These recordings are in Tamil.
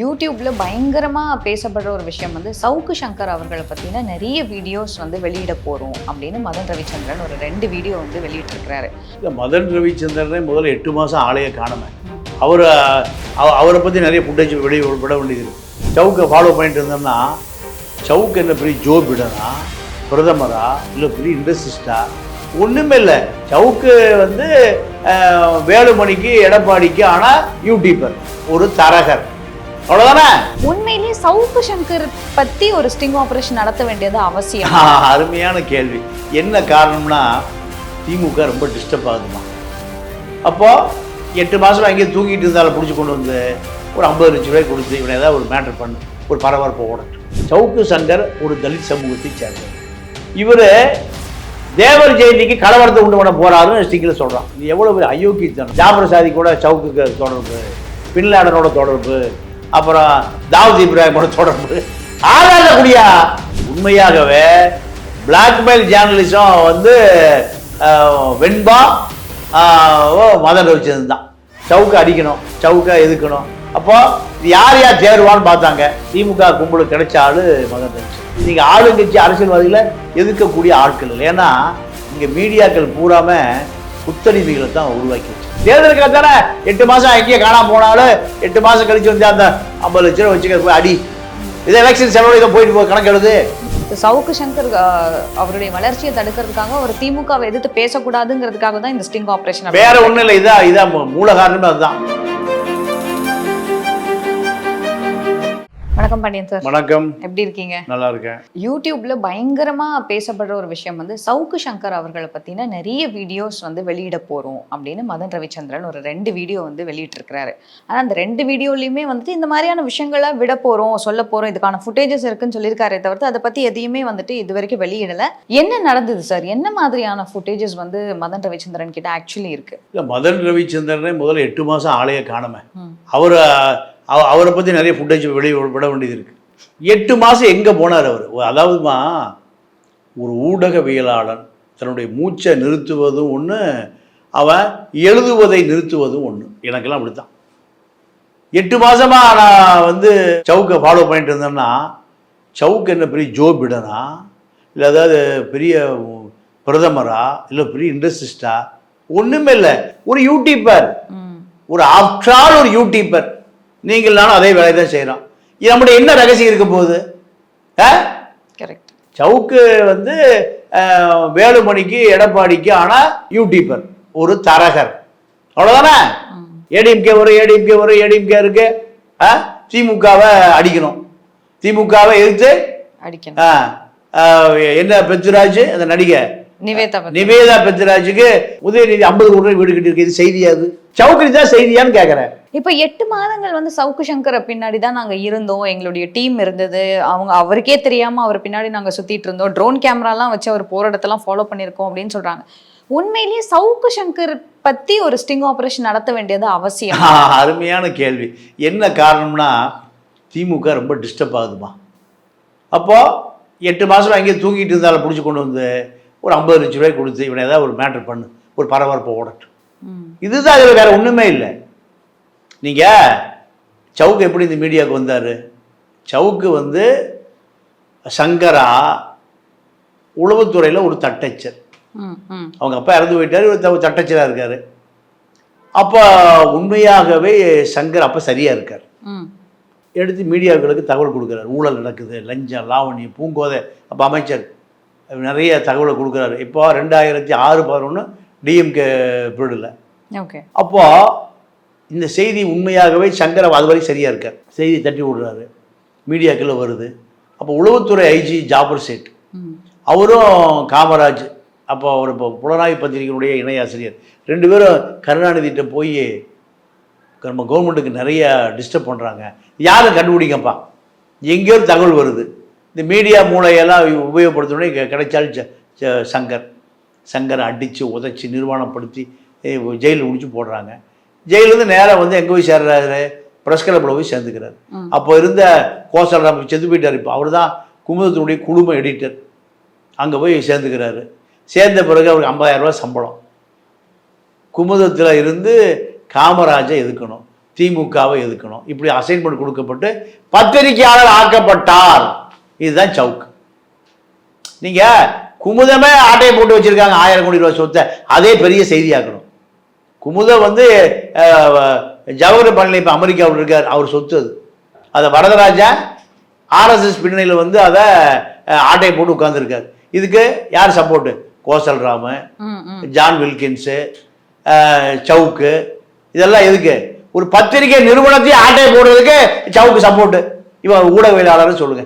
யூடியூப்பில் பயங்கரமாக பேசப்படுற ஒரு விஷயம் வந்து சவுக்கு சங்கர் அவர்களை பற்றின நிறைய வீடியோஸ் வந்து வெளியிட போகிறோம் அப்படின்னு மதன் ரவிச்சந்திரன் ஒரு ரெண்டு வீடியோ வந்து வெளியிட்டிருக்கிறாரு. இல்லை மதன் ரவிச்சந்திரனே முதல்ல எட்டு மாதம் ஆளைய காணுமே. அவர் அவரை பற்றி நிறைய ஃபுட்டேஜ் வெளியே விட வேண்டியது சவுக்கை ஃபாலோ பண்ணிட்டு இருந்தோம்னா சவுக்கு என்ன பெரிய ஜோ பிடனா பிரதமரா இல்லை பெரிய இண்டஸ்ட்ரிஸ்டா ஒன்றுமே இல்லை. சவுக்கு வந்து வேலுமணிக்கு எடப்பாடிக்கு ஆனால் யூடியூபர் ஒரு தரகர். அவ்வளோதானே உண்மையிலேயே சவுக்கு சங்கர் பத்தி ஒரு ஸ்டிங் ஆபரேஷன் நடத்த வேண்டியது அவசியம். அருமையான கேள்வி. என்ன காரணம்னா திமுக ரொம்ப டிஸ்டர்ப் ஆகுதுமா? அப்போ எட்டு மாதம் அங்கேயே தூங்கிட்டு இருந்தாலும் பிடிச்சி கொண்டு வந்து ஒரு ஐம்பது லட்ச ரூபாய் கொடுத்து இவனை ஏதாவது ஒரு மேட்டர் பண்ணு ஒரு பரபரப்பை ஓடட்டும் சவுக்கு சங்கர் ஒரு தலித் சமூகத்தை சேர்ந்தவர். இவர் தேவர் ஜெயந்திக்கு கலவரத்தை உண்டு பண்ண போறாருன்னு ஸ்டிங்கில் சொல்கிறான் இது எவ்வளோ பெரிய அயோக்கியத்தனம். ஜாபர் சாதி கூட சவுக்குக்கு தொடர்பு பின்லாடனோட தொடர்பு அப்புறம் தாவூத் இப்ராஹிமோட தொடர்பு. ஆராயக்கூடியா உண்மையாகவே பிளாக்மெயில் ஜேர்னலிசம் வந்து வெண்பா ஓ மதன் ரவிச்சந்திரன் தான் சவுக்கை அடிக்கணும் சவுக்கை எதுக்கணும். அப்போ இது யார் யார் சேருவான்னு பார்த்தாங்க. திமுக கும்பல் கிடைச்ச ஆள் மதன் ரவிச்சந்திரன் நீங்கள் ஆளுங்கட்சி அரசியல்வாதிகளை எதிர்க்கக்கூடிய ஆட்கள் இல்லை. ஏன்னா இங்கே மீடியாக்கள் பூராம குத்தடிமைகளை தான் உருவாக்கி வச்சு தேர்தலுக்கு தானே எட்டு மாதம் எங்கேயே காணாம போனாலும் எட்டு மாதம் கழிச்சு வந்து அந்த ஐம்பது லட்ச ரூபா வச்சுக்க போய் அடி. இது எலெக்ஷன் செலவு இதை போயிட்டு போ கணக்கு எழுது. சவுக்கு சங்கர் அவருடைய வளர்ச்சியை தடுக்கிறதுக்காக ஒரு திமுகவை எதிர்த்து பேசக்கூடாதுங்கிறதுக்காக தான் இந்த ஸ்டிங் ஆபரேஷன் வேற ஒண்ணும் இல்லை இதான் இதான் மூல காரணமே அதுதான். வணக்கம் பாண்டியன் சார் வணக்கம். எப்படி இருக்கீங்க? நல்லா இருக்கேன். யூடியூப்ல பயங்கரமா பேசப்படுற ஒரு விஷயம் வந்து சவுக்கு சங்கர் அவர்களை பத்தின நிறைய வீடியோஸ் வந்து வெளியிட போறோம் அப்படின்னு மதன் ரவிச்சந்திரன் ஒரு ரெண்டு வீடியோ வந்து வெளியிட்டிருக்கிறாரு. ஆனா அந்த ரெண்டு வீடியோலயுமே வந்துட்டு இந்த மாதிரியான விஷயங்களை விட போறோம் சொல்ல போறோம் இதுக்கான ஃபுட்டேஜஸ் இருக்குன்னு சொல்லியிருக்காரே தவிர்த்து அதை பத்தி எதையுமே வந்துட்டு இது வரைக்கும் வெளியிடல. என்ன நடந்தது சார் என்ன மாதிரியான ஃபுட்டேஜஸ் வந்து மதன் ரவிச்சந்திரன் கிட்ட ஆக்சுவலி இருக்கு? இல்லை மதன் ரவிச்சந்திரனே முதல்ல எட்டு மாதம் ஆளைய காணுமே. அவர் அவரை பற்றி நிறைய ஃபுட்டேஜ் வெளியே விட வேண்டியது இருக்கு. எட்டு மாதம் எங்கே போனார் அவர்? அதாவதுமா ஒரு ஊடகவியலாளன் தன்னுடைய மூச்சை நிறுத்துவதும் ஒன்று அவன் எழுதுவதை நிறுத்துவதும் ஒன்று எனக்கெல்லாம் அப்படித்தான். எட்டு மாசமா நான் வந்து சவுக்கை ஃபாலோ பண்ணிட்டு இருந்தேன்னா சவுக்கு என்ன பெரிய ஜோ பிடனா? இல்லை அதாவது பெரிய பிரதமரா? இல்லை பெரிய இண்டஸ்ட்ரிஸ்டா? ஒன்றுமே இல்லை. ஒரு யூடியூபர் ம். ஒரு ஆஃப்டால் ஒரு யூடியூபர் நீங்கள் நானும் அதே வேலையை தான் செய்கிறோம் நம்முடைய என்ன ரகசியம் இருக்க போகுது? கரெக்ட் சவுக்கு வந்து வேலுமணிக்கு எடப்பாடிக்கு ஆனால் யூடியூபர் ஒரு தரகர். அவ்வளோதானே ஏடிஎம்கே வரும் ஏடிஎம்கே வரும் ஏடிஎம்கே இருக்கு. திமுகவை அடிக்கணும். திமுகவை எதிர்த்து அடிக்கணும். என்ன பெத்துராஜ் அந்த நடிகை? நிவேதா பெத்துராஜுக்கு உதயநிதி ஐம்பது கோடி ரூபாய் வீடு கட்டியிருக்கு. இது செய்தியா அது சவுக்கு தான் செய்தியான்னு கேட்குறேன் இப்ப எட்டு மாதங்கள் வந்து சவுக்கு சங்கரை பின்னாடி தான் நாங்க இருந்தோம். எங்களுடைய டீம் இருந்தது. அவங்க அவருக்கே தெரியாம அவர் பின்னாடி நாங்க சுத்திட்டு இருந்தோம். ட்ரோன் கேமராலாம் வச்சு அவர் போற இடத்தெல்லாம் ஃபாலோ பண்ணியிருக்கோம் அப்படின்னு சொல்றாங்க. உண்மையிலேயே சவுக்கு சங்கர் பத்தி ஒரு ஸ்டிங் ஆபரேஷன் நடத்த வேண்டியது அவசியம். அருமையான கேள்வி. என்ன காரணம்னா திமுக ரொம்ப டிஸ்டர்ப் ஆகுதுமா? அப்போது எட்டு மாதம் அங்கேயே தூங்கிட்டு இருந்தாலும் பிடிச்சி கொண்டு வந்து ஒரு ஐம்பது லட்ச ரூபாய் கொடுத்து இவனை ஏதாவது ஒரு மேட்டர் பண்ணு ஒரு பரபரப்பை ஓடட்டும். இதுதான் இதில் வேற ஒன்றுமே இல்லை. நீங்கள் சவுக்கு எப்படி இந்த மீடியாவுக்கு வந்தார்? சவுக்கு வந்து சங்கரா உளவுத்துறையில் ஒரு தட்டச்சர். அவங்க அப்பா இறந்து போயிட்டாரு இவர் தட்டச்சராக இருக்கார். அப்போ உண்மையாகவே சங்கர் அப்போ சரியாக இருக்கார். எடுத்து மீடியாக்களுக்கு தகவல் கொடுக்குறாரு. ஊழல் நடக்குது லஞ்சம் லாவணியம் பூங்கோதை. அப்போ அமைச்சர் நிறைய தகவலை கொடுக்குறாரு. இப்போ ரெண்டாயிரத்தி ஆறு பதினொன்று டிஎம்கே பீரியடில் ஓகே. அப்போ இந்த செய்தி உண்மையாகவே சங்கர் அது வரை சரியாக இருக்கார் செய்தி தட்டி விடுறாரு. மீடியாக்களில் வருது. அப்போ உளவுத்துறை ஐஜி ஜாபர் சேட். அவரும் காமராஜ் அப்போ அவர் இப்போ புலனாய்வு பத்திரிகையினுடைய இணை ஆசிரியர். ரெண்டு பேரும் கருணாநிதிட்ட போய் நம்ம கவர்மெண்ட்டுக்கு நிறைய டிஸ்டர்ப் பண்ணுறாங்க யாரும் கண்டுபிடிங்கப்பா. எங்கேயோ தகவல் வருது. இந்த மீடியா மூளையெல்லாம் உபயோகப்படுத்தணுன்னே கிடைச்சாலும் சங்கர். சங்கரை அடித்து உதைச்சி நிர்வாணப்படுத்தி ஜெயிலில் முடிச்சு போடுறாங்க. ஜெயிலேருந்து நேராக வந்து எங்கே போய் சேர்றாரு? ப்ரெஸ் கிளப்பில் போய் சேர்ந்துக்கிறாரு. அப்போ இருந்த கோசல் நம்ம செத்து போயிட்டார். இப்போ அவர் தான் குமுதத்தினுடைய குழும எடிட்டர் அங்கே போய் சேர்ந்துக்கிறாரு. சேர்ந்த பிறகு அவருக்கு 50000 ரூபாய் சம்பளம். குமுதத்தில் இருந்து காமராஜை எதுக்கணும் திமுகவை எதிர்க்கணும். இப்படி அசைன்மெண்ட் கொடுக்கப்பட்டு பத்திரிகையாளர் ஆக்கப்பட்டார். இதுதான் சவுக்கு நீங்க குமுதமே ஆட்டையை போட்டு வச்சிருக்காங்க ஆயிரம் கோடி ரூபாய் சொத்தை. அதே பெரிய செய்தியாக்கணும். குமுதம் வந்து ஜவஹர் பழனி இப்போ அமெரிக்காவில் இருக்கார் அவர் சொத்து அது. அதை வரதராஜா ஆர்எஸ்எஸ் பின்னணியில் வந்து அதை ஆட்டையை போட்டு உட்காந்துருக்காரு இதுக்கு யார் support கோசல் Ramu John Wilkins Savukku இதெல்லாம் எதுக்கு? ஒரு பத்திரிகை நிறுவனத்தையும் ஆட்டையை போடுறதுக்கு சவுக்கு சப்போர்ட்டு இவன் ஊடகவியலாளர்னு சொல்லுங்க.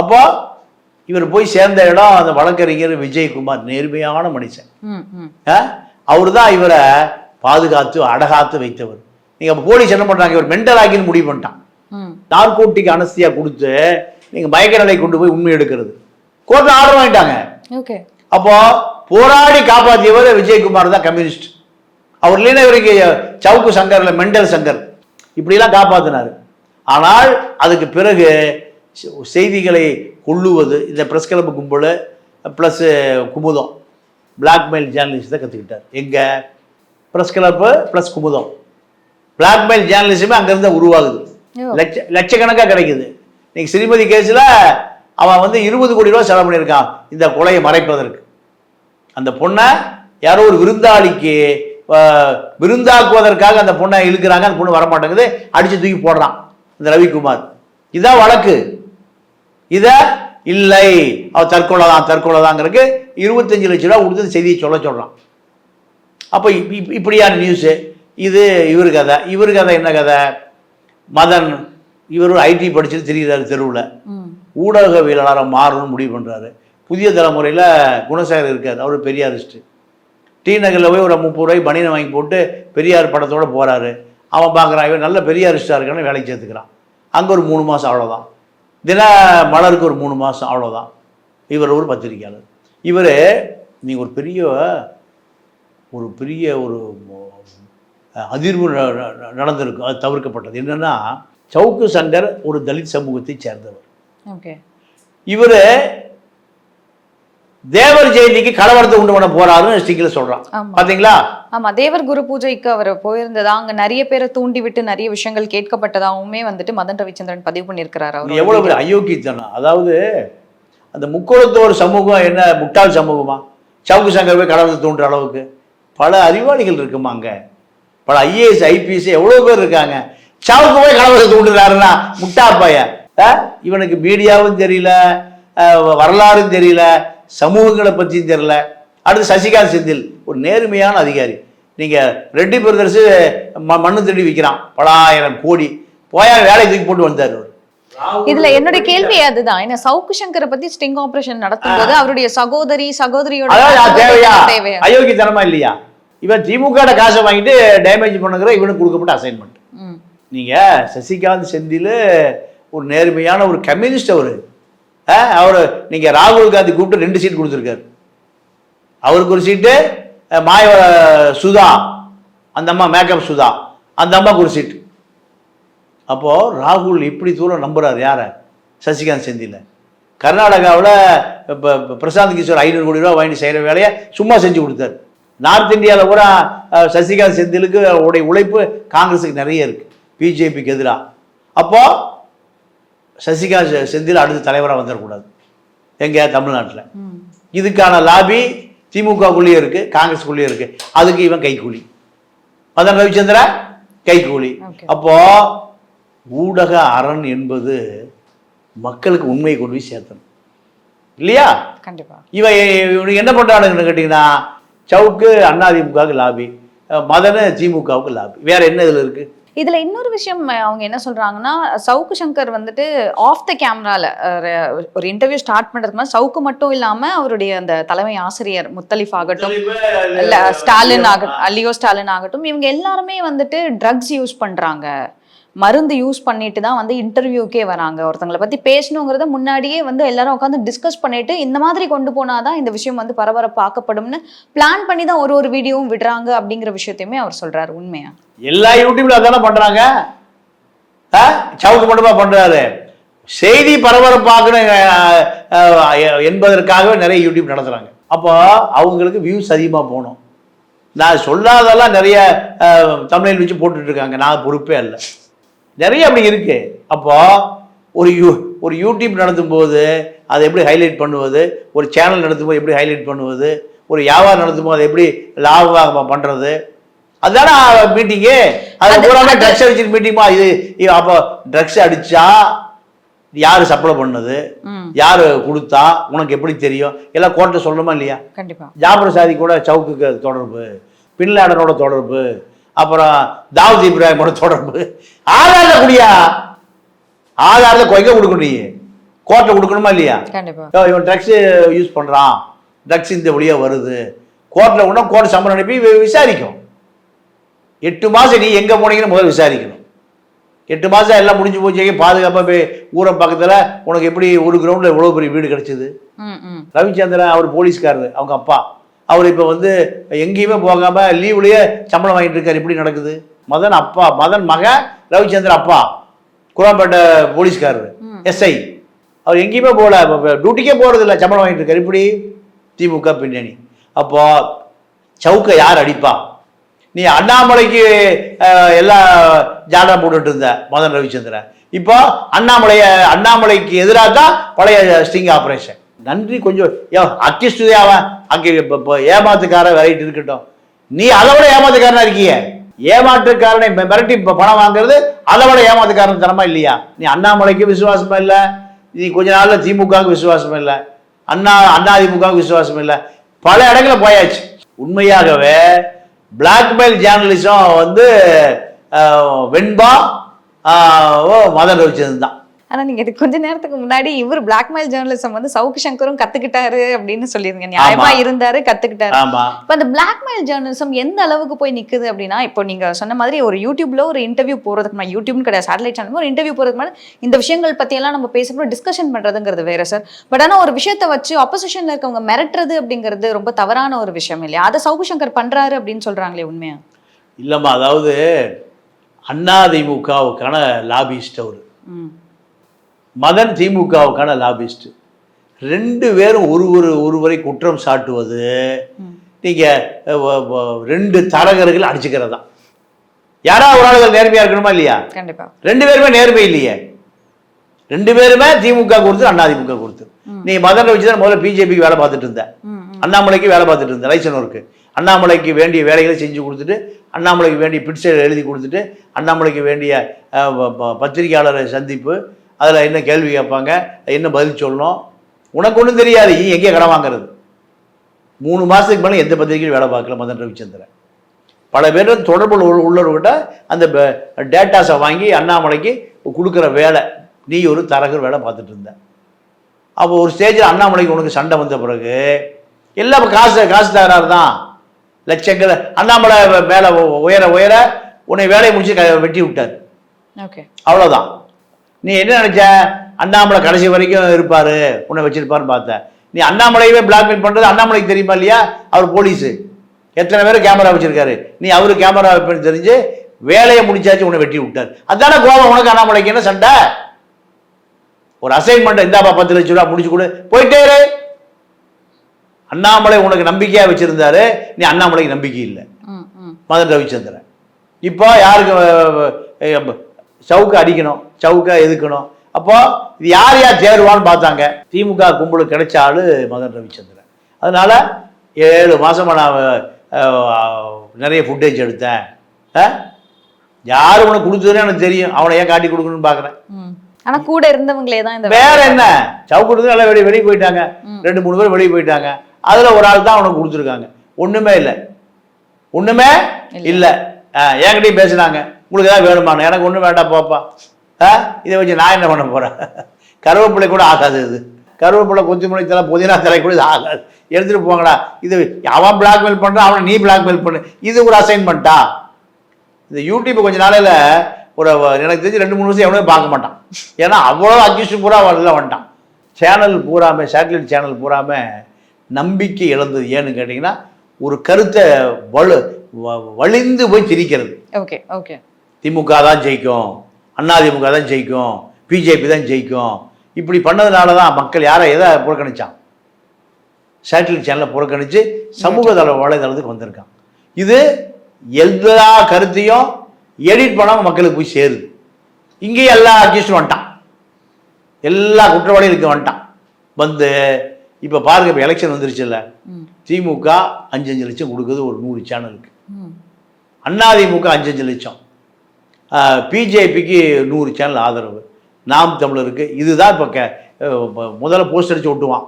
அப்போ இவர் போய் சேர்ந்த இடம் அந்த வழக்கறிஞர் விஜயகுமார் நேர்மையான மனுஷன் அவர் தான் இவரை பாதுகாத்து அடகாத்து வைத்தவர். நீங்க அப்ப போலீஸ் என்ன பண்றாங்க? இவர் மென்டல் ஆக்கின்னு முடிவு பண்ணிட்டான். நார்கோட்டிக் அனஸ்தியா கொடுத்து நீங்க மயக்க நிலை கொண்டு போய் உண்மை எடுக்கிறது. கோர்ட்ல ஆர்டர் வாங்கிட்டாங்க. அப்போ போராடி காப்பாற்றியவர் விஜயகுமார் தான் கம்யூனிஸ்ட் அவர் இல்லைன்னா இவருக்கு சவுக்கு சங்கர்ல மெண்டல் சங்கர். இப்படிலாம் காப்பாத்தினாரு. ஆனால் அதுக்கு பிறகு செய்திகளை கொள்ளுவது இந்த பிரஸ் கிளப் கும்பல் ப்ளஸ் குமுதம். பிளாக்மெயில் ஜேர்னலிஸ்ட் கற்றுக்கிட்டார் எங்க? Press club plus Kumudam. Blackmail ஜேர்னலிசமே அங்கேருந்து உருவாகுது. லட்ச லட்சக்கணக்காக கிடைக்குது. இன்னைக்கு ஸ்ரீமதி கேஸில் அவன் வந்து இருபது கோடி ரூபா செலவு பண்ணியிருக்கான். இந்த கொலையை மறைப்பதற்கு. அந்த பொண்ணை யாரோ ஒரு விருந்தாளிக்கு விருந்தாக்குவதற்காக அந்த பொண்ணை இழுக்கிறாங்க. அந்த பொண்ணு வரமாட்டேங்குது. அடிச்சு தூக்கி போடுறான். இந்த ரவிக்குமார். இதான் வழக்கு. இதை இல்லை. அவ தற்கொலை தான் தற்கொலை தாங்கிறதுக்கு இருபத்தஞ்சு லட்ச ரூபா கொடுத்து செய்தியை சொல்ல சொல்கிறான் அப்போ இப்படியான நியூஸு இது இவர் கதை. இவர் கதை என்ன கதை? மதன் இவர் ஐடி படிச்சுட்டு திரிகிறாரு தெருவில். ஊடகவியலாளராக மாறணும்னு முடிவு பண்ணுறாரு புதிய தலைமுறையில் குணசேகர் இருக்கார். அவர் பெரியாரிஸ்ட்டு டி நகரில் போய் ஒரு முப்பது ரூபாய் பனியனை வாங்கி போட்டு பெரியார் படத்தோட போகிறாரு அவன் பார்க்குறான் இவன் நல்ல பெரியாரிஸ்டாக இருக்கான்னு வேலைக்கு சேர்த்துக்கிறான். அங்கே ஒரு மூணு மாதம் அவ்வளோதான் தின மலருக்கு ஒரு மூணு மாதம் அவ்வளோதான் இவர் ஒரு பத்திரிக்கையாளர் இவர் நீங்கள் ஒரு பெரிய ஒரு பெரிய ஒரு அதிர்வு நடந்திருக்கும் அது தவிர்க்கப்பட்டது. என்னன்னா சவுக்கு சங்கர் ஒரு தலித் சமூகத்தை சேர்ந்தவர். இவர் தேவர் ஜெயந்திக்கு கலவரத்தை உண்டு பண்ண போறாருன்னு ஸ்டிக்கில் சொல்றான். ஆமா. ஆமா தேவர் குரு பூஜைக்கு அவர் போயிருந்ததா அங்க நிறைய பேரை தூண்டி விட்டு நிறைய விஷயங்கள் கேட்கப்பட்டதாகவுமே வந்துட்டு மதன் ரவிச்சந்திரன் பதிவு பண்ணியிருக்கிறார் அவர். எவ்வளவு பெரிய அயோக்கியத்தனம். அதாவது அந்த முக்கோணத்தோர் சமூகம் என்ன முட்டாள் சமூகமா? சவுக்கு சங்கர் போய் கலவரத்தை தூண்டுற அளவுக்கு. பல அறிவாளிகள் இருக்குமா அங்க? பல ஐஏஎஸ் ஐபிஎஸ் எவ்வளவு பேர் இருக்காங்க? சவுக்கு போய் கடவுளை தூண்டுறாருன்னா முட்டா பைய இவனுக்கு மீடியாவும் தெரியல வரலாறும் தெரியல சமூகங்களை பற்றியும் தெரியல. அடுத்து சசிகாந்த் செந்தில் ஒரு நேர்மையான அதிகாரி. நீங்க ரெட்டி பிரதர்ஸ் ம மண்ணு திருடி விற்கிறான் பலாயிரம் கோடி. போயா வேலைக்கு தூக்கி போட்டு வந்தார் அவர். இதுல என்னோட கேள்வி அதுதான். ஏன்னா சவுக்கு சங்கரை பத்தி ஸ்டிங் ஆபரேஷன் நடத்தும் போது அவருடைய சகோதரி சகோதரியோட தேவையா? அயோக்கியத்தனமா இல்லையா? இவன் திமுக காசை வாங்கிட்டு டேமேஜ் பண்ணுங்கிற இவனுக்கு கொடுக்கப்பட்ட அசைன்மெண்ட். நீங்க சசிகாந்த் செந்தில் ஒரு நேர்மையான ஒரு கம்யூனிஸ்ட் அவரு. அவர் நீங்க ராகுல் காந்தி கூப்பிட்டு ரெண்டு சீட் கொடுத்துருக்காரு. அவருக்கு ஒரு சீட்டு மாய சுதா அந்த அம்மா மேக்கப் சுதா அந்த அம்மாவுக்கு ஒரு சீட்டு அப்போ ராகுல் இப்படி தூரம் நம்புறாரு யார? சசிகாந்த் செந்தில. கர்நாடகாவில் இப்போ பிரசாந்த் கிஷோர் ஐநூறு கோடி ரூபா வாங்கி செய்கிற வேலையை சும்மா செஞ்சு கொடுத்தாரு. நார்த் இந்தியாவில் கூட சசிகாந்த் செந்திலுக்கு உடைய உழைப்பு காங்கிரஸுக்கு நிறைய இருக்கு. பிஜேபிக்கு எதிராக அப்போ சசிகாந்த் செந்தில் அடுத்த தலைவராக வந்துடக்கூடாது எங்க தமிழ்நாட்டில். இதுக்கான லாபி திமுகக்குள்ளேயே இருக்கு காங்கிரஸுக்குள்ளேயே இருக்கு. அதுக்கு இவன் கைக்கூலி மதன் ரவிச்சந்திரா Okay. அப்போ ஊடக அரண் என்பது மக்களுக்கு உண்மையை கொண்டு போய் சேர்த்தணும். இல்லையா? கண்டிப்பா. இவன் இவனுக்கு என்ன பண்றானுங்கன்னு கேட்டிங்கன்னா சவுக்கு அதிமுகவுக்கு லாபி மதனு திமுகவுக்கு லாபி. வேற என்ன இதுல இருக்கு? இதுல இன்னொரு விஷயம் அவங்க என்ன சொல்றாங்கன்னா சவுக்கு சங்கர் வந்துட்டு ஆஃப் த கேமரால ஒரு இன்டர்வியூ ஸ்டார்ட் பண்றதுக்கு முன்னாடி சவுக்கு மட்டும் இல்லாம அவருடைய அந்த தலைமை ஆசிரியர் முத்தலிஃப் ஆகட்டும் இல்ல ஸ்டாலின் ஆகட்டும் அல்லியோ ஸ்டாலின் ஆகட்டும் இவங்க எல்லாருமே வந்துட்டு ட்ரக்ஸ் யூஸ் பண்றாங்க. மருந்து யூஸ் பண்ணிட்டு தான் வந்து இன்டர்வியூக்கே வராங்க. ஒருத்தங்களை பத்தி பேசணுங்கிறத முன்னாடியே வந்து எல்லாரும் உட்காந்து டிஸ்கஸ் பண்ணிட்டு இந்த மாதிரி கொண்டு போனாதான் இந்த விஷயம் வந்து பரபரப்பாக்கப்படும்னு பிளான் பண்ணி தான் ஒரு ஒரு வீடியோவும் விடுறாங்க அப்படிங்கிற விஷயத்தையுமே அவர் சொல்றாரு உண்மையா? எல்லா யூடியூப்ல அதான பண்றாங்க? ஆ? சவுக்கு மட்டுமா பண்றாரு? செய்தி பரபரப்பாக்கணும் அஹ், என்பதற்காகவே நிறைய யூடியூப் நடத்துறாங்க. அப்போ அவங்களுக்கு வியூஸ் அதிகமாக போகணும். நான் சொல்லாதெல்லாம் நிறைய தமிழில் வச்சு போட்டுட்டு இருக்காங்க. நான் பொறுப்பே இல்லை நிறைய அப்படி இருக்கு. அப்போ ஒரு யூ ஒரு யூடியூப் நடத்தும் போது அதை எப்படி ஹைலைட் பண்ணுவது? ஒரு சேனல் நடத்தும் போது எப்படி ஹைலைட் பண்ணுவது? ஒரு வியாபாரம் நடத்தும் போது அதை எப்படி லாபம் பண்ணுறது அதுதானே மீட்டிங்கு அது பூராமே ட்ரக்ஸ் அடிச்சு மீட்டிங்குமா இது அப்போ ட்ரக்ஸ் அடிச்சா யார் சப்ளை பண்ணது? யார் கொடுத்தா? உனக்கு எப்படி தெரியும்? எல்லாம் கோர்ட்டை சொல்லணுமா இல்லையா? கண்டிப்பா. ஜாபர் சாதி கூட சவுக்குக்கு தொடர்பு பின்லாடனோட தொடர்பு அப்புறம் தாவூத் இப்ராஹிமோட தொடர்பு. ஆதாரில் குடியா? ஆதாரில் கொய்க கொடுக்கணும் நீ. கோர்ட்டில் கொடுக்கணுமா இல்லையா? இவன் ட்ரக்ஸ் யூஸ் பண்ணுறான் ட்ரக்ஸ் இந்த வழியாக வருது. கோர்ட்டில் கூட கோர்ட் சம்மன் அனுப்பி விசாரிக்கும். எட்டு மாதம் நீ எங்கே போனீங்கன்னு முதல்ல விசாரிக்கணும். எட்டு மாதம் எல்லாம் முடிஞ்சு போச்சு பாதுகாப்பாக போய் ஊரம் பக்கத்தில் உனக்கு எப்படி ஒரு கிரவுண்டில் எவ்வளோ பெரிய வீடு கிடச்சிது? ரவிச்சந்திரன் அவர் போலீஸ்காரரு அவங்க அப்பா. அவர் இப்போ வந்து எங்கேயுமே போகாமல் லீவ்லேயே சம்பளம் வாங்கிட்டு இருக்காரு. எப்படி நடக்குது. மதன் அப்பா மதன் மகன் ரவிச்சந்திரன் அப்பா குராம்பேட்டை போலீஸ்காரரு. எஸ்ஐ அவர் எங்கேயுமே போகல. டியூட்டிக்கே போகிறது இல்லை சம்பளம் வாங்கிட்டு இருக்காரு. இப்படி திமுக பின்னணி. அப்போ சவுக்கை யார் அடிப்பா? நீ அண்ணாமலைக்கு எல்லா ஜாடம் போட்டுட்டு இருந்த மதன் ரவிச்சந்திரன். இப்போ அண்ணாமலைய அண்ணாமலைக்கு எதிராக தான் பழைய ஸ்டிங் ஆபரேஷன் நன்றி கொஞ்சம். ஏ அட்லீஸ்ட் அவன். அங்கே இப்போ ஏமாத்துக்கார வெரைட்டி இருக்கட்டும். நீ அதை விட ஏமாத்துக்காரனா இருக்கிய? ஏமாற்றுக்காரனை மிரட்டி இப்போ பணம் வாங்குறது அதை விட ஏமாத்துக்காரன் தனமா இல்லையா? நீ அண்ணாமலைக்கு விசுவாசமா இல்லை? நீ கொஞ்ச நாள்ல திமுகவுக்கு விசுவாசம் இல்லை? அண்ணா அண்ணா திமுகவுக்கு விசுவாசம் இல்லை? பல இடங்களில் போயாச்சு. உண்மையாகவே பிளாக்மெயில் ஜேர்னலிசம் வந்து வெண்பா ஓ மதன் ரவிச்சந்திரன் தான். ஆனா நீங்க இது கொஞ்ச நேரத்துக்கு முன்னாடி இவர் பிளாக்மெயில் ஜேர்னலிசம் வந்து சவுக்கு சங்கரும் கத்துக்கிட்டாரு அப்படின்னு சொல்லிருங்க நியாயமா ஆமா. இருந்தாரு கத்துக்கிட்டாரு. ஆமா. இப்ப அந்த பிளாக்மெயில் ஜேர்னலிசம் எந்த அளவுக்கு போய் நிக்குது அப்படின்னா இப்போ நீங்க சொன்ன மாதிரி ஒரு யூடியூப்ல ஒரு இன்டர்வியூ போறதுக்கு முன்னாடி யூடியூப்னு கிடையாது சேட்டலைட் சேனல் ஒரு இன்டர்வியூ போறதுக்கு முன்னாடி இந்த விஷயங்கள் பத்தி எல்லாம் நம்ம பேசுறோம் டிஸ்கஷன் பண்றதுங்கிறது வேற சார் பட் ஆனா ஒரு விஷயத்தை வச்சு ஆப்போசிஷன்ல இருக்கவங்க மிரட்டுறது அப்படிங்கிறது ரொம்ப தவறான ஒரு விஷயம் இல்லையா? அதை சவுக்கு சங்கர் பண்றாரு அப்படின்னு சொல்றாங்களே உண்மையா? இல்லைம்மா அதாவது அண்ணா திமுகவுக்கான லாபிஸ்ட் அவர். மதன் திமுகவுக்கான லாபிஸ்ட் ரெண்டு பேரும் ஒரு ஒரு ஒருவரை குற்றம் சாட்டுவது. நீங்கள் ரெண்டு தரகர்கள் அடிச்சுக்கிறது? தான் யாராவது ஒரு ஆளுகள் நேர்மையாக இருக்கணுமா இல்லையா? ரெண்டு பேருமே நேர்மை இல்லையே. ரெண்டு பேருமே திமுக கொடுத்து அண்ணா திமுக கொடுத்து. நீ மதன் வச்சு தான் முதல்ல பிஜேபிக்கு வேலை பார்த்துட்டு இருந்த. அண்ணாமலைக்கு வேலை பார்த்துட்டு இருந்த லைசன் ஒர்க்கு அண்ணாமலைக்கு வேண்டிய வேலைகளை செஞ்சு கொடுத்துட்டு அண்ணாமலைக்கு வேண்டிய பிட்ஸை எழுதி கொடுத்துட்டு அண்ணாமலைக்கு வேண்டிய பத்திரிகையாளர் சந்திப்பு அதில் என்ன கேள்வி கேட்பாங்க? என்ன பதில் சொல்லணும்? உனக்கு ஒன்றும் தெரியாது. நீ எங்கே கடன் வாங்குறது. மூணு மாதத்துக்கு மேலே எந்த பத்திரிகையும் வேலை பார்க்கல மதன் ரவிச்சந்திரன். பல பேர் தொடர்பு உள்ள- உள்ளவர்கிட்ட அந்த டேட்டாஸை வாங்கி அண்ணாமலைக்கு கொடுக்குற வேலை. நீ ஒரு தரகர் வேலை பார்த்துட்டு இருந்த. அப்போ ஒரு ஸ்டேஜில் அண்ணாமலைக்கு உனக்கு சண்டை வந்த பிறகு எல்லாம் காசு காசு தகராறு தான். லட்சங்கள் அண்ணாமலை மேலே உயர உயர உன்னை வேலையை முடிச்சு க- வெட்டி விட்டார். ஓகே அவ்வளோதான் நீ என்ன நினைச்ச? அண்ணாமலை கடைசி வரைக்கும் இருப்பாரு. உன்னை வச்சிருப்பாருன்னு பார்த்த. நீ அண்ணாமலையவே பிளாக்மெயில் பண்றது அண்ணாமலைக்கு தெரியுமா இல்லையா? அவர் போலீஸு. எத்தனை பேர் கேமரா வச்சிருக்காரு? நீ அவரு கேமரா வைப்பேன்னு தெரிஞ்சு வேலையை முடிச்சாச்சு உன்னை வெட்டி விட்டார். அதானே கோபம்? உனக்கு அண்ணாமலைக்கு என்ன சண்டை? ஒரு அசைன்மெண்ட் இந்தாப்பா பத்து லட்ச ரூபா முடிச்சு கொடு. போயிட்டே அண்ணாமலை உனக்கு நம்பிக்கையா வச்சிருந்தாரு. நீ அண்ணாமலைக்கு நம்பிக்கை இல்லை. மதன் ரவிச்சந்திரன். இப்போ யாருக்கு சவுக்கை அடிக்கணும் சவுக்கை எதுக்கணும். அப்போ இது யார் யார் சேருவான்னு பார்த்தாங்க. திமுக கும்பலுக்கு கிடைச்ச ஆளு மதன் ரவிச்சந்திரன். அதனால ஏழு மாசமா நான் நிறைய ஃபுட்டேஜ் எடுத்தேன். யார் உனக்கு கொடுத்ததுன்னு எனக்கு தெரியும். அவனை ஏன் காட்டி கொடுக்கணும்னு பார்க்குறேன். ஆனா கூட இருந்தவங்களே தான் இந்த வேற என்ன? சவுக்கு நல்லா வெளியே வெளியே போயிட்டாங்க. ரெண்டு மூணு பேர் வெளியே போயிட்டாங்க. அதுல ஒரு ஆள் தான் அவனுக்கு கொடுத்துருக்காங்க. ஒண்ணுமே இல்லை. ஒண்ணுமே இல்ல. இல்லை. என்கிட்டயும் பேசுனாங்க. உங்களுக்கு ஏதாவது வேணுமான்னு எனக்கு ஒன்றும் வேண்டாம் பாப்பா. ஆ? இதை வச்சு நான் என்ன பண்ண போகிறேன் கருவேப்பிலை கூட ஆகாது இது. கருவேப்பிலை கொத்திமல்லி தலை புதினா தலை கூட இது ஆகாது. எடுத்துகிட்டு போங்கடா. இது அவன் பிளாக்மெயில் பண்ணுறான் அவனை நீ பிளாக்மெயில் பண்ணு. இது ஒரு அசைன்மெண்ட்டா இந்த யூடியூப் கொஞ்ச நாளையில் ஒரு எனக்கு தெரிஞ்சு ரெண்டு மூணு வருஷம் எவனுமே பார்க்க மாட்டான். ஏன்னா அவ்வளோ அக்யூஷன் பூரா வரல வந்துட்டான் சேனல் பூராம சேட்டலைட் சேனல் பூராம நம்பிக்கை இழந்தது. ஏன்னு கேட்டிங்கன்னா ஒரு கருத்தை வலு வ- வலிந்து போய் சிரிக்கிறது. ஓகே ஓகே திமுக தான் ஜெயிக்கும் அண்ணா திமுக தான் ஜெயிக்கும் பிஜேபி தான் ஜெயிக்கும். இப்படி பண்ணதுனால தான் மக்கள் யாரை எதை புறக்கணிச்சான்? சேட்டலைட் சேனலை புறக்கணித்து சமூக தள வலைதளத்துக்கு வந்திருக்கான். இது எல்லா கருத்தையும் எடிட் பண்ணாமல் மக்களுக்கு போய் சேருது. இங்கேயும் எல்லா அக்யூஸ்டும் வந்துட்டான். எல்லா குற்றவாளியும் இருக்கு வந்துட்டான். வந்து இப்போ பாருங்க இப்போ எலெக்ஷன் வந்துருச்சுல்ல. திமுக அஞ்சு அஞ்சு லட்சம் கொடுக்குது ஒரு நூறு சேனலுக்கு. அதிமுக அஞ்சு அஞ்சு லட்சம். பிஜேபிக்கு நூறு சேனல் ஆதரவு. நாம் தமிழருக்கு இதுதான் இப்போ கே முதல்ல போஸ்ட் அடித்து ஒட்டுவான்.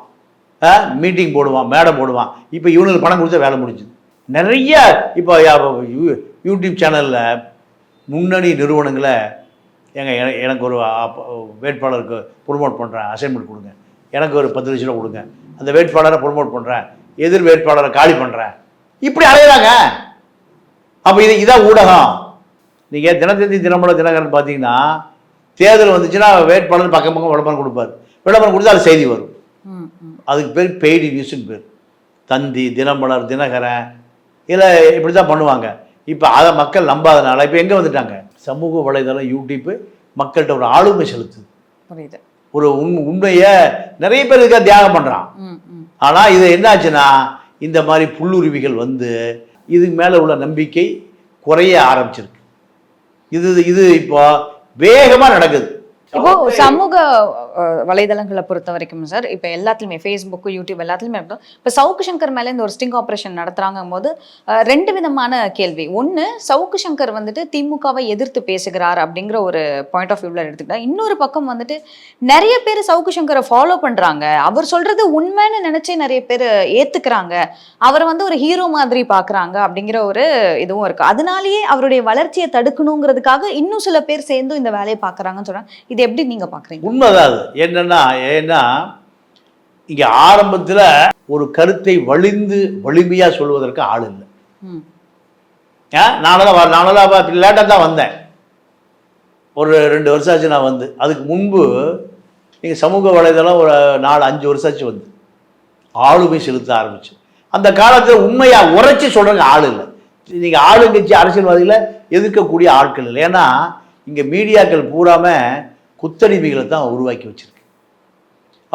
மீட்டிங் போடுவான் மேடம் போடுவான். இப்போ இவனுக்கு பணம் கொடுத்தா வேலை முடிஞ்சுது. நிறைய இப்போ யூடியூப் சேனலில் முன்னணி நிறுவனங்களை ஏங்க எனக்கு ஒரு வேட்பாளருக்கு ப்ரொமோட் பண்ணுறேன் அசைன்மெண்ட் கொடுங்க. எனக்கு ஒரு பத்து லட்ச ரூபா கொடுங்க. அந்த வேட்பாளரை ப்ரொமோட் பண்ணுறேன் எதிர் வேட்பாளரை காலி பண்ணுறேன் இப்படி அலையிறாங்க. அப்போ இது இதான் ஊடகம். நீங்கள் தினத்தந்தி தினமலர் தினகரன் பார்த்தீங்கன்னா தேர்தல் வந்துச்சுன்னா வேட்பாளர் பக்கம் பக்கம் விளம்பரம் கொடுப்பார். விளம்பரம் கொடுத்தா அது செய்தி வரும். அதுக்கு பேர் பெய்டு நியூஸ்னு பேர். தந்தி தினமலர் தினகரன் இல்லை இப்படி தான் பண்ணுவாங்க. இப்போ அதை மக்கள் நம்பாதனால இப்போ எங்கே வந்துட்டாங்க? சமூக வலைதளம் யூடியூப்பு மக்கள்கிட்ட ஒரு ஆளுமை செலுத்துது. புரியுது. ஒரு உண் உண்மையை நிறைய பேர் இதுக்காக தியாகம் பண்ணுறான். ஆனால் இது என்னாச்சுன்னா இந்த மாதிரி புல்லுருவிகள் வந்து இதுக்கு மேலே உள்ள நம்பிக்கை குறைய ஆரம்பிச்சிருக்கு. இது இது இப்போ வேகமா நடக்குது. சமூக வலைதளங்களை பொறுத்த வரைக்கும் சார் இப்போ எல்லாத்துலையுமே ஃபேஸ்புக் யூடியூப் எல்லாத்துலயுமே இருக்கட்டும் இப்போ சவுக்கு சங்கர் மேல இந்த ஒரு ஸ்டிங் ஆப்ரேஷன் நடத்துறாங்க போது ரெண்டு விதமான கேள்வி. ஒன்று சவுக்கு சங்கர் வந்துட்டு திமுகவை எதிர்த்து பேசுகிறார் அப்படிங்கிற ஒரு பாயிண்ட் ஆஃப் வியூவில் எடுத்துக்கிட்டா இன்னொரு பக்கம் வந்துட்டு நிறைய பேர் சவுக்கு சங்கரை ஃபாலோ பண்றாங்க. அவர் சொல்றது உண்மைன்னு நினைச்சே நிறைய பேர் ஏற்றுக்கிறாங்க அவரை வந்து ஒரு ஹீரோ மாதிரி பாக்குறாங்க அப்படிங்கிற ஒரு இதுவும் இருக்கு. அதனாலேயே அவருடைய வளர்ச்சியை தடுக்கணுங்கிறதுக்காக இன்னும் சில பேர் சேர்ந்து இந்த வேலையை பார்க்குறாங்கன்னு சொல்கிறாங்க இது எப்படி நீங்க பாக்குறீங்க? உண்மைதான் அது. என்னன்னா ஏன்னா இங்கே ஆரம்பத்தில் ஒரு கருத்தை வலிந்து வலிமையாக சொல்வதற்கு ஆள் இல்லை. நானெல்லாம் நானெல்லாம் லேட்டாக தான் வந்தேன். ஒரு ரெண்டு வருஷம் ஆச்சு நான் வந்து. அதுக்கு முன்பு நீங்கள் சமூக வலைதளம் ஒரு நாலு அஞ்சு வருஷம் ஆச்சு வந்து. ஆளுமை செலுத்த ஆரம்பிச்சு. அந்த காலத்தில் உண்மையாக உரைச்சி சொல்கிறங்க ஆள் இல்லை. நீங்கள் ஆளுங்கட்சி அரசியல்வாதிகளை எதிர்க்கக்கூடிய ஆட்கள் இல்லை. ஏன்னா இங்கே மீடியாக்கள் பூராம குத்தடிமைகளை தான் உருவாக்கி வச்சிருக்கு.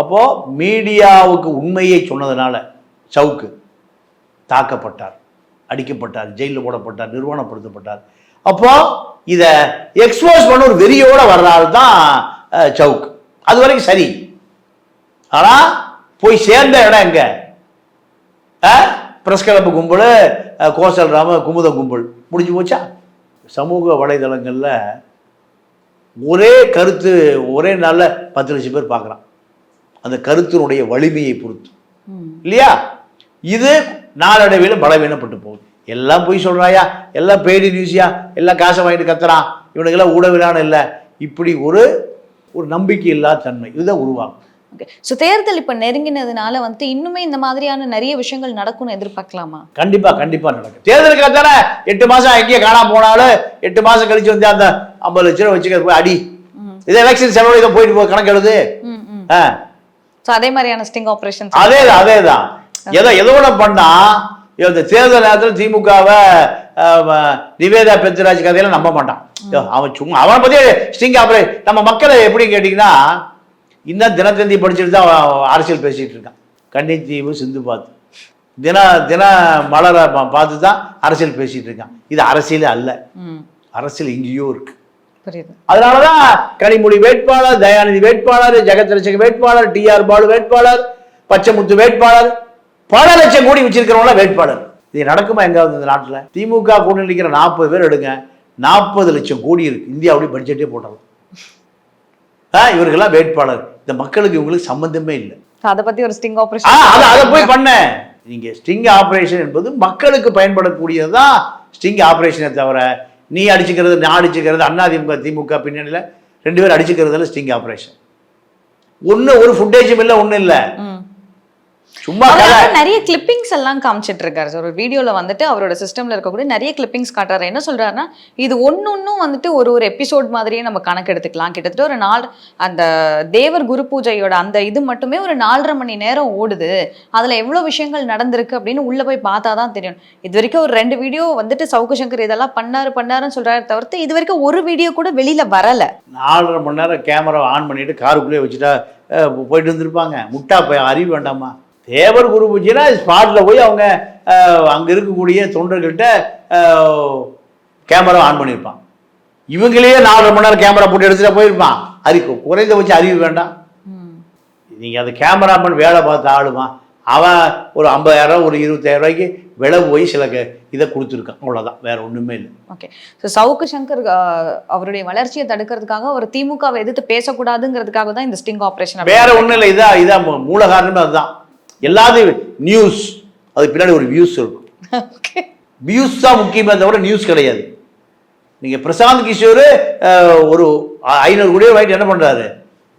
அப்போது மீடியாவுக்கு உண்மையை சொன்னதுனால சவுக்கு தாக்கப்பட்டார் அடிக்கப்பட்டார் ஜெயிலில் போடப்பட்டார் நிர்வாணப்படுத்தப்பட்டார். அப்போ இதை எக்ஸ்போஸ் பண்ண ஒரு வெறியோடு வர்றாரு தான் சவுக் அது வரைக்கும் சரி. ஆனால் போய் சேர்ந்த இடம் எங்கே? பிரஸ் கிளப்பு கும்பல் கோசல் ராம குமுத கும்பல். முடிஞ்சு போச்சா? சமூக வலைதளங்களில் ஒரே கருத்து ஒரே நாளில் பத்து லட்சம் பேர் பார்க்குறான். அந்த கருத்தினுடைய வலிமையை பொறுத்து. இல்லையா? இது நாளடைவில் பலவீனப்பட்டு போகுது. எல்லாம் போய் சொல்றாயா? எல்லாம் பெய்டு நியூஸியா எல்லாம் காசை வாங்கிட்டு கத்துறான். இவனுக்கெல்லாம் ஊடகவிலான இல்லை. இப்படி ஒரு ஒரு நம்பிக்கை இல்லாத தன்மை. இதுதான் உருவாகும். ஓகே ஸோ தேர்தல் இப்போ நெருங்கினதுனால வந்து இன்னுமே இந்த மாதிரியான நிறைய விஷயங்கள் நடக்கும்னு எதிர்பார்க்கலாமா? கண்டிப்பா கண்டிப்பா நடக்கும். தேர்தலுக்கு தானே எட்டு மாசம் எங்கேயே காணாம போனாலும் எட்டு மாசம் கழிச்சு வந்து அந்த ஐம்பது லட்ச ரூபா வச்சுக்க போய் அடி. இது எலெக்ஷன் செலவு இதை போயிட்டு போ கணக்கு எழுது. ஸோ அதே மாதிரியான ஸ்டிங் ஆப்ரேஷன் அதே தான் அதே தான். எதோ எதோ ஒன்று பண்ணா இந்த தேர்தல் நேரத்தில் திமுகவை நிவேதா பெத்ராஜ் கதையெல்லாம் நம்ப மாட்டான். அவன் சும்மா அவனை பத்தி ஸ்டிங் ஆபரே நம்ம மக்களை எப்படி கேட்டிங்கன்னா இன்னும் தினத்தந்தி படிச்சுட்டு தான் அரசியல் பேசிட்டு இருக்கான். கன்னித்தீவு சிந்து பார்த்து தின தின மலரை பார்த்து தான் அரசியல் பேசிட்டு இருக்கான். இது அரசியலே அல்ல. அரசியல் எங்கேயோ இருக்கு. அதனாலதான் கனிமொழி வேட்பாளர் தயாநிதி வேட்பாளர் ஜெகத் ரட்சக வேட்பாளர் டி ஆர் பாலு வேட்பாளர் பச்சைமுத்து வேட்பாளர் பல லட்சம் கோடி வச்சிருக்கிறவங்கள வேட்பாளர். இது நடக்குமா எங்காவது இந்த நாட்டுல? திமுக கூட்டணி நிற்கிற நாற்பது பேர் எடுங்க. நாற்பது லட்சம் கோடி இருக்கு. இந்தியாவுடைய பட்ஜெட்டே போட்டலாம். ஆ இவர்களெல்லாம் வேட்பாளர். இந்த மக்களுக்கு இவங்களுக்கு சம்பந்தமே இல்லை. அதை பத்தி ஒரு ஸ்டிங் ஆப்ரேஷன் அதை அதை போய் பண்ண. நீங்க ஸ்டிங் ஆபரேஷன் என்பது மக்களுக்கு பயன்படக்கூடியது தான் ஸ்டிங் ஆபரேஷனை தவிர நீ அடிச்சுக்கிறது நான் அடிச்சுக்கிறது அண்ணா திமுக திமுக பின்னணியில் ரெண்டு பேரும் அடிச்சுக்கிறதுல ஸ்டிங் ஆபரேஷன் ஒன்று ஒரு ஃபுட்டேஜும் இல்லை ஒன்றும் இல்லை. சும்மா நிறைய கிளிப்பிங்ஸ் எல்லாம் காமிச்சிட்டு இருக்காரு சார். ஒரு வீடியோல வந்துட்டு அவரோட சிஸ்டம்ல இருக்கக்கூடிய நிறைய கிளிப்பிங்ஸ் காட்டுறாரு. என்ன சொல்றாருன்னா இது ஒன்னொன்னும் வந்துட்டு ஒரு ஒரு எபிசோட் மாதிரியே நம்ம கணக்கு எடுத்துக்கலாம். கிட்டத்தட்ட ஒரு நாள் அந்த தேவர் குரு பூஜையோட அந்த இது மட்டுமே ஒரு நாலரை மணி நேரம் ஓடுது. அதுல எவ்வளவு விஷயங்கள் நடந்திருக்கு அப்படின்னு உள்ள போய் பார்த்தா தான் தெரியும். இது வரைக்கும் ஒரு ரெண்டு வீடியோ வந்துட்டு சவுக்கு சங்கர் இதெல்லாம் பண்ணாரு பண்ணாருன்னு சொல்றாரு தவிர்த்து இது வரைக்கும் ஒரு வீடியோ கூட வெளியில வரல. நாலரை மணி நேரம் கேமரா ஆன் பண்ணிட்டு காருக்குள்ளேயே வச்சுட்டா போயிட்டு வந்திருப்பாங்க. முட்டா போய் அறிவு வேண்டாமா? தேவர் குரு பூஜைனா ஸ்பாட்டில் போய் அவங்க அங்கே இருக்கக்கூடிய தொண்டர்கள்ட்ட கேமரா ஆன் பண்ணியிருப்பான் இவங்களே நாலரை மணி நேரம் கேமரா போட்டு எடுத்துட்டு போயிருப்பான். அறிவு குறைந்தபட்ச அறிவு வேண்டாம். நீங்கள் அந்த கேமராமேன் வேலை பார்த்து ஆளுமா? அவன் ஒரு ஐம்பதாயிரம் ஒரு இருபத்தாயிரம் ரூபாய்க்கு விலை போய் சில இதை கொடுத்துருக்கான். அவ்வளோதான் வேற ஒன்றுமே இல்லை. ஓகே. ஸோ சவுக்கு சங்கர் அவருடைய வளர்ச்சியை தடுக்கிறதுக்காக அவர் திமுகவை எதிர்த்து பேசக்கூடாதுங்கிறதுக்காக தான் இந்த ஸ்டிங் ஆபரேஷன் வேற ஒன்றும் இல்லை. இதான் இதான் மூல காரணமே அதுதான். எல்லாத்தையும் நியூஸ் அது பின்னாடி ஒரு வியூஸ் இருக்கும். வியூஸ் தான் முக்கியமே தவிர நியூஸ் கிடையாது. நீங்கள் பிரசாந்த் கிஷோர் ஒரு ஐநூறு கோடி வாங்கிட்டு என்ன பண்ணுறாரு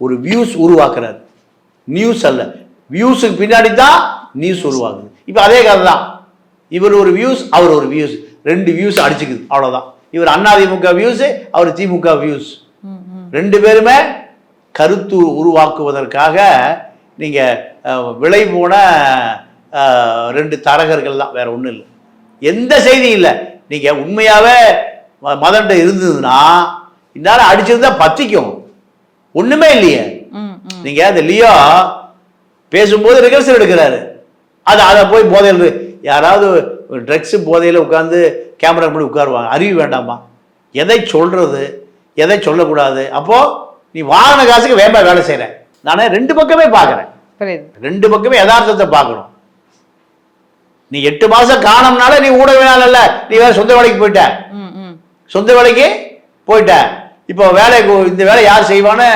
ஒரு வியூஸ் உருவாக்குறாரு. நியூஸ் அல்ல. வியூஸுக்கு பின்னாடி தான் நியூஸ் உருவாகுது. இப்போ அதே கதை தான். இவர் ஒரு வியூஸ் அவர் ஒரு வியூஸ் ரெண்டு வியூஸ் அடிச்சுக்குது. அவ்வளோதான் இவர் அதிமுக வியூஸ் அவர் திமுக வியூஸ் ரெண்டு பேருமே கருத்து உருவாக்குவதற்காக நீங்கள் விலை போன ரெண்டு தரகர்கள் தான் வேற ஒன்றும் இல்லை. எந்த செய்தி இல்லை. நீங்கள் உண்மையாகவே மதன்ட்ட இருந்ததுன்னா இந்நேரம் அடிச்சிருந்தா பத்திக்கும். ஒன்றுமே இல்லையே. நீங்கள் அந்த லியோ பேசும்போது ரிகர்சல் எடுக்கிறாரு. அது அதை போய் போதையில் யாராவது ட்ரக்ஸு போதையில் உட்காந்து கேமரா முன்னாடி உட்காருவாங்க. அறிவு வேண்டாமா? எதை சொல்கிறது எதை சொல்லக்கூடாது? அப்போது நீ வாங்கின காசுக்கு வேகமா வேலை செய்கிற நானே ரெண்டு பக்கமே பார்க்குறேன். ரெண்டு பக்கமே யதார்த்தத்தை பார்க்கணும். நீ எட்டு மாதம் காணோம்னால நீ ஊடகவியலாளர் இல்ல நீ வேற சொந்த வேலைக்கு போயிட்ட. சொந்த வேலைக்கு போயிட்ட. இப்போ வேலை இந்த வேலை யார் செய்வான்னு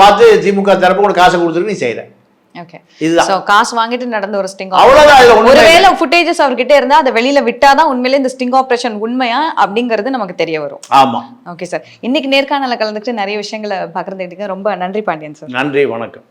பார்த்து திமுக தரப்பு உனக்கு காசை கொடுத்துருக்கு நீ செய்கிற ஓகே இதுதான். காசு வாங்கிட்டு நடந்த ஒரு ஸ்டிங் அவ்வளவுதான். ஒருவேளை ஃபுட்டேஜஸ் அவர்கிட்ட இருந்தா அதை வெளியில விட்டாதான் உண்மையிலே இந்த ஸ்டிங் ஆபரேஷன் உண்மையா அப்படிங்கிறது நமக்கு தெரிய வரும். ஆமாம் ஓகே சார் இன்னைக்கு நேர்காணல கலந்துக்கிட்டு நிறைய விஷயங்களை பகிர்ந்துக்கிட்டீங்க ரொம்ப நன்றி பாண்டியன் சார் நன்றி வணக்கம்.